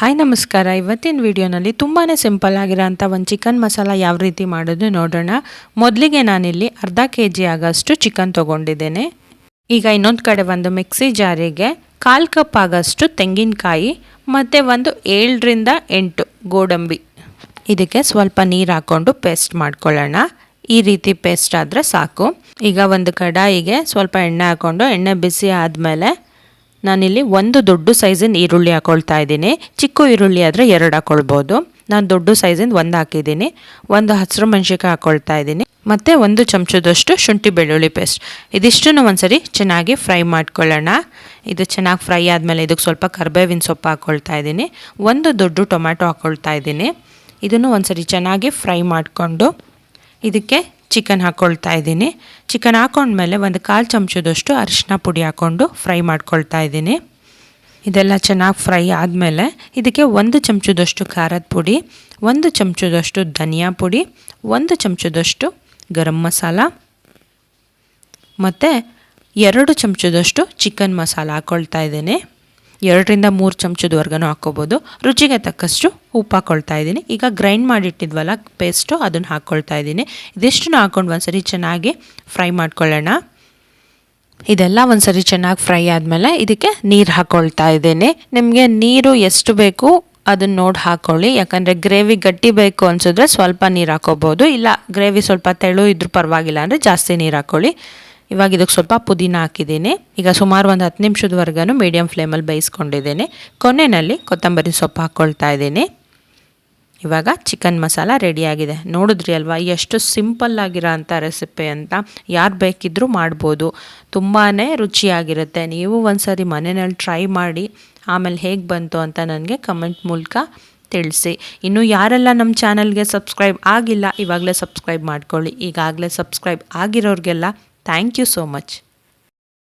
Hi, ನಮಸ್ಕಾರ. ಇವತ್ತಿನ ವಿಡಿಯೋನಲ್ಲಿ ತುಂಬಾ ಸಿಂಪಲ್ ಆಗಿರೋಂಥ ಒಂದು ಚಿಕನ್ ಮಸಾಲ ಯಾವ ರೀತಿ ಮಾಡೋದು ನೋಡೋಣ. ಮೊದಲಿಗೆ ನಾನಿಲ್ಲಿ ಅರ್ಧ ಕೆ ಜಿ ಆಗೋಷ್ಟು ಚಿಕನ್ ತೊಗೊಂಡಿದ್ದೇನೆ. ಈಗ ಇನ್ನೊಂದು ಕಡೆ ಒಂದು ಮಿಕ್ಸಿ ಜಾರಿಗೆ ಕಾಲು ಕಪ್ ಆಗೋಷ್ಟು ತೆಂಗಿನಕಾಯಿ ಮತ್ತು ಒಂದು ಏಳರಿಂದ ಎಂಟು ಗೋಡಂಬಿ. ಇದಕ್ಕೆ ಸ್ವಲ್ಪ ನೀರು ಹಾಕ್ಕೊಂಡು ಪೇಸ್ಟ್ ಮಾಡ್ಕೊಳ್ಳೋಣ. ಈ ರೀತಿ ಪೇಸ್ಟ್ ಆದರೆ ಸಾಕು. ಈಗ ಒಂದು ಕಡಾಯಿಗೆ ಸ್ವಲ್ಪ ಎಣ್ಣೆ ಹಾಕ್ಕೊಂಡು ಎಣ್ಣೆ ಬಿಸಿ ಆದಮೇಲೆ ನಾನಿಲ್ಲಿ ಒಂದು ದೊಡ್ಡ ಸೈಜಿನ ಈರುಳ್ಳಿ ಹಾಕೊಳ್ತಾ ಇದ್ದೀನಿ. ಚಿಕ್ಕ ಈರುಳ್ಳಿ ಆದರೆ ಎರಡು ಹಾಕೊಳ್ಬೋದು. ನಾನು ದೊಡ್ಡ ಸೈಜಿಂದ ಒಂದು ಹಾಕಿದ್ದೀನಿ. ಒಂದು ಹಸಿರು ಮೆಣಸಿಕಾಯಿ ಹಾಕ್ಕೊಳ್ತಾ ಇದ್ದೀನಿ. ಮತ್ತು ಒಂದು ಚಮಚದಷ್ಟು ಶುಂಠಿ ಬೆಳ್ಳುಳ್ಳಿ ಪೇಸ್ಟ್. ಇದಿಷ್ಟನ್ನು ಒಂದ್ಸರಿ ಚೆನ್ನಾಗಿ ಫ್ರೈ ಮಾಡ್ಕೊಳ್ಳೋಣ. ಇದು ಚೆನ್ನಾಗಿ ಫ್ರೈ ಆದಮೇಲೆ ಇದಕ್ಕೆ ಸ್ವಲ್ಪ ಕರ್ಬೇವಿನ ಸೊಪ್ಪು ಹಾಕ್ಕೊಳ್ತಾ ಇದ್ದೀನಿ. ಒಂದು ದೊಡ್ಡ ಟೊಮ್ಯಾಟೊ ಹಾಕ್ಕೊಳ್ತಾ ಇದ್ದೀನಿ. ಇದನ್ನು ಒಂದ್ಸರಿ ಚೆನ್ನಾಗಿ ಫ್ರೈ ಮಾಡಿಕೊಂಡು ಇದಕ್ಕೆ ಚಿಕನ್ ಹಾಕ್ಕೊಳ್ತಾ ಇದ್ದೀನಿ. ಚಿಕನ್ ಹಾಕೊಂಡ್ಮೇಲೆ ಒಂದು ಕಾಲು ಚಮಚದಷ್ಟು ಅರಿಶಿನ ಪುಡಿ ಹಾಕ್ಕೊಂಡು ಫ್ರೈ ಮಾಡ್ಕೊಳ್ತಾ ಇದ್ದೀನಿ. ಇದೆಲ್ಲ ಚೆನ್ನಾಗಿ ಫ್ರೈ ಆದಮೇಲೆ ಇದಕ್ಕೆ ಒಂದು ಚಮಚದಷ್ಟು ಖಾರದ ಪುಡಿ, ಒಂದು ಚಮಚದಷ್ಟು ಧನಿಯಾ ಪುಡಿ, ಒಂದು ಚಮಚದಷ್ಟು ಗರಂ ಮಸಾಲ ಮತ್ತು ಎರಡು ಚಮಚದಷ್ಟು ಚಿಕನ್ ಮಸಾಲ ಹಾಕ್ಕೊಳ್ತಾ ಇದ್ದೀನಿ. ಎರಡರಿಂದ ಮೂರು ಚಮಚದವರೆಗೂ ಹಾಕ್ಕೋಬೋದು. ರುಚಿಗೆ ತಕ್ಕಷ್ಟು ಉಪ್ಪು ಹಾಕ್ಕೊಳ್ತಾ ಇದ್ದೀನಿ. ಈಗ ಗ್ರೈಂಡ್ ಮಾಡಿಟ್ಟಿದ್ವಲ್ಲ, ಪೇಸ್ಟು ಅದನ್ನು ಹಾಕ್ಕೊಳ್ತಾ ಇದ್ದೀನಿ. ಇದಿಷ್ಟನ್ನು ಹಾಕ್ಕೊಂಡು ಒಂದ್ಸರಿ ಚೆನ್ನಾಗಿ ಫ್ರೈ ಮಾಡ್ಕೊಳ್ಳೋಣ. ಇದೆಲ್ಲ ಒಂದು ಸರಿ ಚೆನ್ನಾಗಿ ಫ್ರೈ ಆದಮೇಲೆ ಇದಕ್ಕೆ ನೀರು ಹಾಕ್ಕೊಳ್ತಾ ಇದ್ದೀನಿ. ನಿಮಗೆ ನೀರು ಎಷ್ಟು ಬೇಕು ಅದನ್ನು ನೋಡಿ ಹಾಕ್ಕೊಳ್ಳಿ ಯಾಕಂದರೆ ಗ್ರೇವಿ ಗಟ್ಟಿ ಬೇಕು ಅನಿಸಿದ್ರೆ ಸ್ವಲ್ಪ ನೀರು ಹಾಕ್ಕೋಬೋದು ಇಲ್ಲ, ಗ್ರೇವಿ ಸ್ವಲ್ಪ ತೆಳು ಇದ್ರೂ ಪರವಾಗಿಲ್ಲ ಅಂದರೆ ಜಾಸ್ತಿ ನೀರು ಹಾಕ್ಕೊಳ್ಳಿ ಇವಾಗ ಇದಕ್ಕೆ ಸ್ವಲ್ಪ ಪುದೀನ ಹಾಕಿದ್ದೀನಿ. ಈಗ ಸುಮಾರು ಒಂದು ಹತ್ತು ನಿಮಿಷದವರೆಗೂ ಮೀಡಿಯಂ ಫ್ಲೇಮಲ್ಲಿ ಬೇಯಿಸ್ಕೊಂಡಿದ್ದೀನಿ. ಕೊನೆಯಲ್ಲಿ ಕೊತ್ತಂಬರಿ ಸೊಪ್ಪು ಹಾಕ್ಕೊಳ್ತಾ ಇದ್ದೀನಿ. ಇವಾಗ ಚಿಕನ್ ಮಸಾಲ ರೆಡಿಯಾಗಿದೆ ನೋಡಿದ್ರಿ ಅಲ್ವಾ, ಎಷ್ಟು ಸಿಂಪಲ್ ಆಗಿರೋ ಅಂಥ ರೆಸಿಪಿ ಅಂತ. ಯಾರು ಬೇಕಿದ್ದರೂ ಮಾಡ್ಬೋದು. ತುಂಬಾ ರುಚಿಯಾಗಿರುತ್ತೆ. ನೀವು ಒಂದು ಸರಿ ಮನೆಯಲ್ಲಿ ಟ್ರೈ ಮಾಡಿ, ಆಮೇಲೆ ಹೇಗೆ ಬಂತು ಅಂತ ನನಗೆ ಕಮೆಂಟ್ ಮೂಲಕ ತಿಳಿಸಿ. ಇನ್ನು ಯಾರೆಲ್ಲ ನಮ್ಮ ಚಾನಲ್ಗೆ ಸಬ್ಸ್ಕ್ರೈಬ್ ಆಗಿಲ್ಲ, ಇವಾಗಲೇ ಸಬ್ಸ್ಕ್ರೈಬ್ ಮಾಡ್ಕೊಳ್ಳಿ. ಈಗಾಗಲೇ ಸಬ್ಸ್ಕ್ರೈಬ್ ಆಗಿರೋರಿಗೆಲ್ಲ Thank you so much.